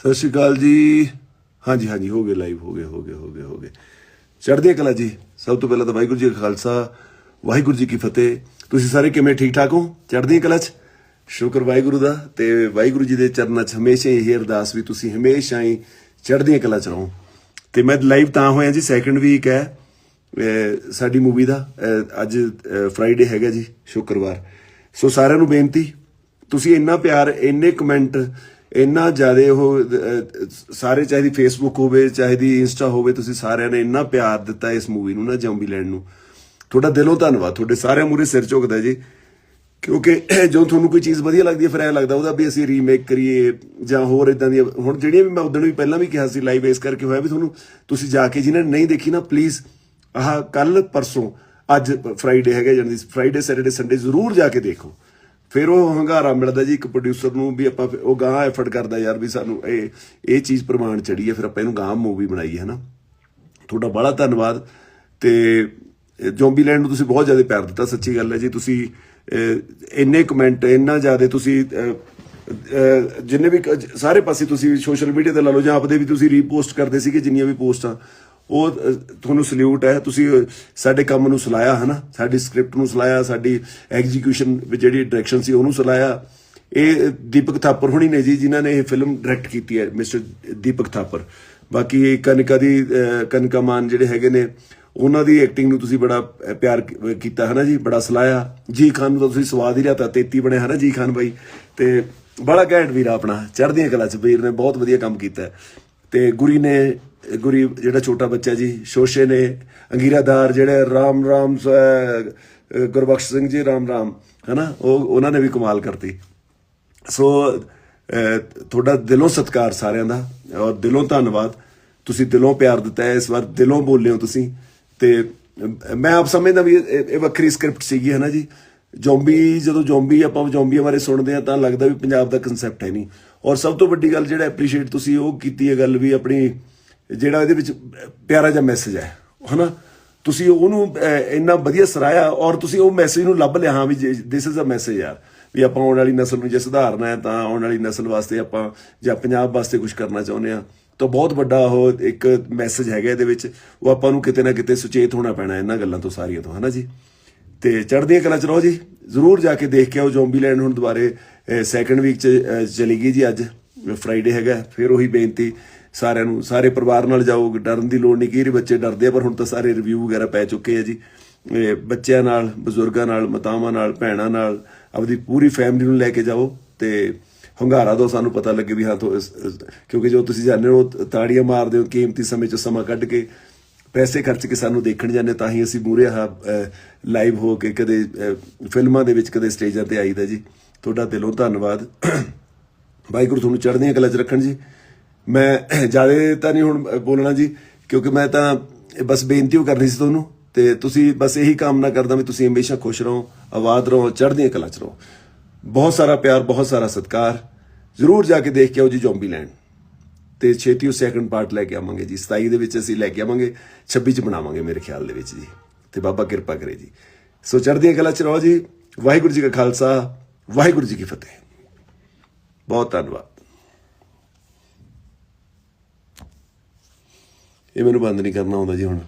ਸਤਿ ਸ਼੍ਰੀ ਅਕਾਲ ਜੀ। ਹਾਂਜੀ ਹਾਂਜੀ, ਹੋ ਗਏ ਲਾਈਵ ਹੋ ਗਏ ਹੋ ਗਏ ਹੋ ਗਏ ਹੋ ਗਏ। ਚੜ੍ਹਦੀ ਕਲਾ ਜੀ। ਸਭ ਤੋਂ ਪਹਿਲਾਂ ਤਾਂ ਵਾਹਿਗੁਰੂ ਜੀ ਕਾ ਖਾਲਸਾ, ਵਾਹਿਗੁਰੂ ਜੀ ਕੀ ਫਤਿਹ। ਤੁਸੀਂ ਸਾਰੇ ਕਿਵੇਂ ਠੀਕ ਠਾਕ ਹੋ? ਚੜ੍ਹਦੀ ਕਲਾ ਚ? ਸ਼ੁਕਰ ਵਾਹਿਗੁਰੂ ਦਾ ਤੇ ਵਾਹਿਗੁਰੂ ਜੀ ਦੇ ਚਰਨਾਂ 'ਚ ਹਮੇਸ਼ਾ ਹੀ ਅਰਦਾਸ ਵੀ ਤੁਸੀਂ ਹਮੇਸ਼ਾ ਹੀ ਚੜ੍ਹਦੀਆਂ ਕਲਾ ਚ ਰਹੋ। ਤੇ ਮੈਂ ਲਾਈਵ ਤਾਂ ਹੋਇਆ ਜੀ ਸੈਕੰਡ ਵੀਕ ਹੈ। ਸਾਡੀ ਮੂਵੀ ਦਾ। ਅੱਜ ਫਰਾਈਡੇ ਹੈਗਾ ਜੀ, ਸ਼ੁੱਕਰਵਾਰ। ਸੋ ਸਾਰਿਆਂ ਨੂੰ ਬੇਨਤੀ, ਤੁਸੀਂ ਇੰਨਾ ਪਿਆਰ, ਇੰਨੇ ਕਮੈਂਟ ਇੰਨਾ ਜ਼ਿਆਦਾ ਉਹ ਸਾਰੇ ਚਾਹੇ ਦੀ ਫੇਸਬੁੱਕ ਹੋਵੇ, ਚਾਹੇ ਦੀ ਇੰਸਟਾ ਹੋਵੇ, ਤੁਸੀਂ ਸਾਰਿਆਂ ਨੇ ਇੰਨਾ ਪਿਆਰ ਦਿੱਤਾ ਇਸ ਮੂਵੀ ਨੂੰ ਨਾ ਜੰਬੀਲੈਂਡ ਨੂੰ। ਤੁਹਾਡਾ ਦਿਲੋਂ ਧੰਨਵਾਦ। ਤੁਹਾਡੇ ਸਾਰਿਆਂ ਮੂਰੇ ਸਿਰ ਝੁਕਦਾ ਜੀ। ਕਿਉਂਕਿ ਜਦੋਂ ਤੁਹਾਨੂੰ ਕੋਈ ਚੀਜ਼ ਵਧੀਆ ਲੱਗਦੀ ਹੈ, ਫਿਰ ਐ ਲੱਗਦਾ ਉਹਦਾ ਵੀ ਅਸੀਂ ਰੀਮੇਕ ਕਰੀਏ ਜਾਂ ਹੋਰ ਇਦਾਂ ਦੀਆਂ। ਹੁਣ ਜਿਹੜੀਆਂ ਵੀ ਮੈਂ ਉਦੋਂ ਵੀ ਪਹਿਲਾਂ ਵੀ ਕਿਹਾ ਸੀ ਲਾਈਵ ਇਸ ਕਰਕੇ ਹੋਇਆ ਵੀ ਤੁਹਾਨੂੰ ਤੁਸੀਂ ਜਾ ਕੇ ਜਿਹਨਾਂ ਨੇ ਨਹੀਂ ਦੇਖੀ ਨਾ ਪਲੀਜ਼ ਆਹ ਕੱਲ ਪਰਸੋਂ, ਅੱਜ ਫਰਾਈਡੇ ਹੈਗਾ ਜਾਨੀ ਫਰਾਈਡੇ ਸੈਟਰਡੇ ਸੰਡੇ ਜ਼ਰੂਰ ਜਾ ਕੇ ਦੇਖੋ। ਫਿਰ ਉਹ ਹੰਗਾਰਾ ਮਿਲਦਾ ਜੀ ਇੱਕ ਪ੍ਰੋਡਿਊਸਰ ਨੂੰ ਵੀ ਆਪਾਂ ਉਹ ਗਾਂ ਐਫਰਟ ਕਰਦਾ ਯਾਰ ਵੀ ਸਾਨੂੰ ਇਹ ਇਹ ਚੀਜ਼ ਪ੍ਰਮਾਣ ਚੜੀ ਹੈ, ਫਿਰ ਆਪਾਂ ਇਹਨੂੰ ਗਾਂ ਮੂਵੀ ਬਣਾਈ ਹੈ ਨਾ। ਤੁਹਾਡਾ ਬੜਾ ਧੰਨਵਾਦ ਤੇ ਜੋਂਬੀਲੈਂਡ ਨੂੰ ਤੁਸੀਂ ਬਹੁਤ ਜ਼ਿਆਦਾ ਪਿਆਰ ਦਿੱਤਾ, ਸੱਚੀ ਗੱਲ ਹੈ ਜੀ। ਤੁਸੀਂ ਇੰਨੇ ਕਮੈਂਟ ਇੰਨਾ ਜ਼ਿਆਦਾ ਤੁਸੀਂ ਜਿੰਨੇ ਵੀ ਸਾਰੇ ਪਾਸੇ ਤੁਸੀਂ ਸੋਸ਼ਲ ਮੀਡੀਆ ਤੇ ਲਾ ਲਓ ਜਾਂ ਆਪਦੇ ਵੀ ਤੁਸੀਂ ਰੀਪੋਸਟ ਕਰਦੇ ਸੀਗੇ, ਜਿੰਨੀਆਂ ਵੀ ਪੋਸਟਾਂ ਉਹ ਤੁਹਾਨੂੰ ਸਲੂਟ ਹੈ ਤੁਸੀਂ ਸਾਡੇ ਕੰਮ ਨੂੰ ਸਲਾਇਆ ਹਨਾ? ਸਾਡੀ ਸਕ੍ਰਿਪਟ ਨੂੰ ਸਲਾਇਆ ਸਾਡੀ ਐਗਜ਼ੀਕਿਊਸ਼ਨ ਵਿੱਚ ਜਿਹੜੀ ਡਾਇਰੈਕਸ਼ਨ ਸੀ ਉਹਨੂੰ ਸਲਾਇਆ। ਇਹ ਦੀਪਕ ਥਾਪਰ ਹੁਣੀ ਨੇ ਜੀ ਜਿਨ੍ਹਾਂ ਨੇ ਇਹ ਫਿਲਮ ਡਾਇਰੈਕਟ ਕੀਤੀ ਹੈ ਮਿਸਟਰ ਦੀਪਕ ਥਾਪਰ। ਬਾਕੀ ਇਹ ਦੀ ਅਹ, ਕਨਿਕਾ ਮਾਨ ਜਿਹੜੇ ਹੈਗੇ ਨੇ ਉਹਨਾਂ ਦੀ ਐਕਟਿੰਗ ਨੂੰ ਤੁਸੀਂ ਬੜਾ ਪਿਆਰ ਕੀਤਾ ਹੈ ਨਾ ਜੀ? ਬੜਾ ਸਲਾਇਆ। ਜੀ ਖਾਨ ਨੂੰ ਤਾਂ ਤੁਸੀਂ ਸਵਾਦ ਹੀ ਲਿਆਤਾ 33 ਬਣਿਆ ਹੈ ਨਾ ਜੀ ਖਾਨ ਬਾਈ? ਤੇ ਬੜਾ ਘੈਂਟ ਵੀਰ ਆ ਆਪਣਾ ਚੜ੍ਹਦੀਆਂ ਕਲਾ ਚ ਵੀਰ ਨੇ ਬਹੁਤ ਵਧੀਆ ਕੰਮ ਕੀਤਾ। ਹੈ। ਤੇ ਗੁਰੀ ਨੇ ਗੁਰੀ ਜਿਹੜਾ ਛੋਟਾ ਬੱਚਾ ਜੀ, ਸ਼ੋਸ਼ੇ ਨੇ, ਅੰਗੀਰਾਦਾਰ ਜਿਹੜੇ ਰਾਮ ਰਾਮ ਸ- ਗੁਰਬਖਸ਼ ਸਿੰਘ ਜੀ, ਰਾਮ ਰਾਮ, ਹਨਾ? ਉਹ ਉਹਨਾਂ ਨੇ ਵੀ ਕਮਾਲ ਕਰਤੀ। ਸੋ ਤੁਹਾਡਾ ਦਿਲੋਂ ਸਤਿਕਾਰ ਸਾਰਿਆਂ ਦਾ ਔਰ ਦਿਲੋਂ ਧੰਨਵਾਦ। ਤੁਸੀਂ ਦਿਲੋਂ ਪਿਆਰ ਦਿੱਤਾ ਹੈ, ਇਸ ਵਾਰ ਦਿਲੋਂ ਬੋਲੇ ਹੋ ਤੁਸੀਂ। ਤੇ ਮੈਂ ਆਪ ਸਮਝਦਾ ਵੀ ਇਹ ਇਹ ਵੱਖਰੀ ਸਕ੍ਰਿਪਟ ਸੀਗੀ ਹੈ ਨਾ ਜੀ? ਜ਼ੋਂਬੀ ਜਦੋਂ ਜ਼ੋਂਬੀ ਆਪਾਂ ਜ਼ੋਂਬੀਆਂ ਬਾਰੇ ਸੁਣਦੇ ਆ ਤਾਂ ਲੱਗਦਾ ਵੀ ਪੰਜਾਬ ਦਾ ਕਨਸੈਪਟ ਹੈ ਨਹੀਂ। ਔਰ ਸਭ ਤੋਂ ਵੱਡੀ ਗੱਲ ਜਿਹੜਾ ਐਪਰੀਸ਼ੀਏਟ ਤੁਸੀਂ ਉਹ ਕੀਤੀ ਹੈ ਗੱਲ ਵੀ ਆਪਣੀ ਜਿਹੜਾ ਇਹਦੇ ਵਿੱਚ ਪਿਆਰਾ ਜਿਹਾ ਮੈਸੇਜ ਹੈ, ਹਨਾ? ਤੁਸੀਂ ਉਹਨੂੰ ਇੰਨਾ ਵਧੀਆ ਸਰਾਇਆ ਔਰ ਤੁਸੀਂ ਉਹ ਮੈਸੇਜ ਨੂੰ ਲੱਭ ਲਿਆ, ਹਾਂ ਵੀ ਦਿਸ ਇਜ਼ ਅ ਮੈਸੇਜ ਯਾਰ, ਵੀ ਆਪਾਂ ਆਉਣ ਵਾਲੀ ਨਸਲ ਨੂੰ ਜੇ ਸੁਧਾਰਨਾ ਹੈ ਤਾਂ ਆਉਣ ਵਾਲੀ ਨਸਲ ਵਾਸਤੇ ਆਪਾਂ, ਜਾਂ ਪੰਜਾਬ ਵਾਸਤੇ ਕੁਝ ਕਰਨਾ ਚਾਹੁੰਦੇ ਆ ਤਾਂ ਬਹੁਤ ਵੱਡਾ ਉਹ ਇੱਕ ਮੈਸੇਜ ਹੈਗਾ ਇਹਦੇ ਵਿੱਚ, ਉਹ ਆਪਾਂ ਨੂੰ ਕਿਤੇ ਨਾ ਕਿਤੇ ਸੁਚੇਤ ਹੋਣਾ ਪੈਣਾ ਇਹਨਾਂ ਗੱਲਾਂ ਤੋਂ, ਸਾਰੀਆਂ ਤੋਂ, ਹਨਾ ਜੀ? ਤੇ ਚੜ੍ਹਦੀਆਂ ਕਲਾ ਚ ਰਹੋ ਜੀ, ਜ਼ਰੂਰ ਜਾ ਕੇ ਦੇਖ ਕੇ ਆਓ ਜ਼ੋਂਬੀਲੈਂਡ ਹੁਣ ਦੁਬਾਰੇ ਸੈਕੰਡ ਵੀਕ ਚ ਚਲੀ ਗਈ ਜੀ ਅੱਜ। ਫਰਾਈਡੇ ਹੈਗਾ, ਫਿਰ ਉਹੀ ਬੇਨਤੀ ਸਾਰਿਆਂ ਨੂੰ, ਸਾਰੇ ਪਰਿਵਾਰ ਨਾਲ ਜਾਓ, ਡਰਨ ਦੀ ਲੋੜ ਨਹੀਂ, ਕਿ ਬੱਚੇ ਡਰਦੇ ਆ, ਪਰ ਹੁਣ ਤਾਂ ਸਾਰੇ ਰਿਵਿਊ ਵਗੈਰਾ ਪੈ ਚੁੱਕੇ ਆ ਜੀ। ਬੱਚਿਆਂ ਨਾਲ, ਬਜ਼ੁਰਗਾਂ ਨਾਲ, ਮਤਾਵਾਂ ਨਾਲ, ਭੈਣਾਂ ਨਾਲ, ਆਪਦੀ ਪੂਰੀ ਫੈਮਿਲੀ ਨੂੰ ਲੈ ਕੇ ਜਾਓ ਤੇ ਹੰਗਾਰਾ ਦੋ ਸਾਨੂੰ ਪਤਾ ਲੱਗੇ ਵੀ ਹਾਂ, ਤੋਂ ਕਿਉਂਕਿ ਜੋ ਤੁਸੀਂ ਜਾਣਦੇ ਹੋ ਤਾੜੀਆਂ ਮਾਰਦੇ ਹੋ, ਕੀਮਤੀ ਸਮੇਂ ਚ ਸਮਾਂ ਕੱਢ ਕੇ, ਪੈਸੇ ਖਰਚ ਕੇ ਸਾਨੂੰ ਦੇਖਣ ਜਾਂਦੇ ਤਾਂ ਹੀ ਅਸੀਂ ਮੂਰੇ ਆ ਲਾਈਵ ਹੋ ਕੇ ਕਦੇ ਫਿਲਮਾਂ ਦੇ ਵਿੱਚ ਕਦੇ ਸਟੇਜਾਂ ਤੇ ਆਈਦਾ ਜੀ। ਤੁਹਾਡਾ ਦਿਲੋਂ ਧੰਨਵਾਦ। ਵਾਹਿਗੁਰੂ ਤੁਹਾਨੂੰ ਚੜ੍ਹਦੀਆਂ ਕਲਾ ਚ ਰੱਖਣ ਜੀ। ਮੈਂ ਜ਼ਿਆਦਾ ਤਾਂ ਨਹੀਂ ਹੁਣ ਬੋਲਣਾ ਜੀ, ਕਿਉਂਕਿ ਮੈਂ ਤਾਂ ਬਸ ਬੇਨਤੀ ਓ ਕਰਨੀ ਸੀ ਤੁਹਾਨੂੰ ਤੇ ਤੁਸੀਂ ਬਸ ਇਹੀ ਕਾਮਨਾ ਕਰਦਾ ਵੀ ਤੁਸੀਂ ਹਮੇਸ਼ਾ ਖੁਸ਼ ਰਹੋ, ਆਬਾਦ ਰਹੋ, ਚੜ੍ਹਦੀਆਂ ਕਲਾ ਚ ਰਹੋ। ਬਹੁਤ ਸਾਰਾ ਪਿਆਰ, ਬਹੁਤ ਸਾਰਾ ਸਤਿਕਾਰ। ਜ਼ਰੂਰ ਜਾ ਕੇ ਦੇਖ ਕੇ ਆਓ ਜੀ ਜ਼ੋਂਬੀਲੈਂਡ। ਤੇ ਛੇਤੀ ਉਹ ਸੈਕੰਡ ਪਾਰਟ ਲੈ ਕੇ ਆਵਾਂਗੇ ਜੀ। 27 ਦੇ ਵਿੱਚ ਅਸੀਂ ਲੈ ਕੇ ਆਵਾਂਗੇ 26 ਚ ਬਣਾਵਾਂਗੇ ਮੇਰੇ ਖਿਆਲ ਦੇ ਵਿੱਚ ਜੀ। ਤੇ ਬਾਬਾ ਕਿਰਪਾ ਕਰੇ ਜੀ। ਸੋ ਚੜ੍ਹਦੀਆਂ ਕਲਾ ਚ ਰਹੋ ਜੀ। ਵਾਹਿਗੁਰੂ ਜੀ ਕਾ ਖਾਲਸਾ, ਵਾਹਿਗੁਰੂ ਜੀ ਕੀ ਫਤਿਹ। ਬਹੁਤ ਧੰਨਵਾਦ। ਇਹ ਮੈਨੂੰ ਬੰਦ ਨਹੀਂ ਕਰਨਾ ਆਉਂਦਾ ਜੀ ਹੁਣ।